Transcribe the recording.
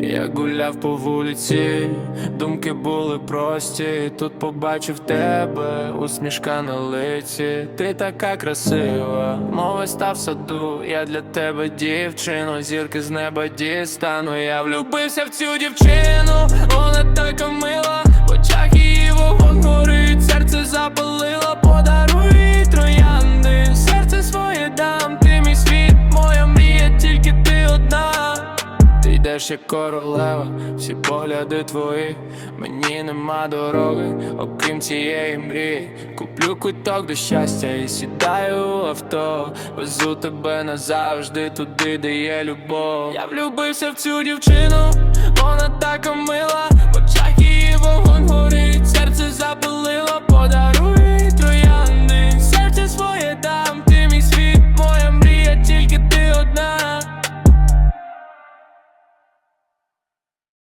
Я гуляв по вулиці, думки були прості. Тут побачив тебе, усмішка на лиці. Ти така красива, мов став саду. Я для тебе дівчину, зірки з неба дістану. Я влюбився в цю дівчину, вона йдеш як королева, всі погляди твої, мені нема дороги, окрім цієї мрії. Куплю куток до щастя і сідаю в авто. Везу тебе назавжди туди, де є любов. Я влюбився в цю дівчину,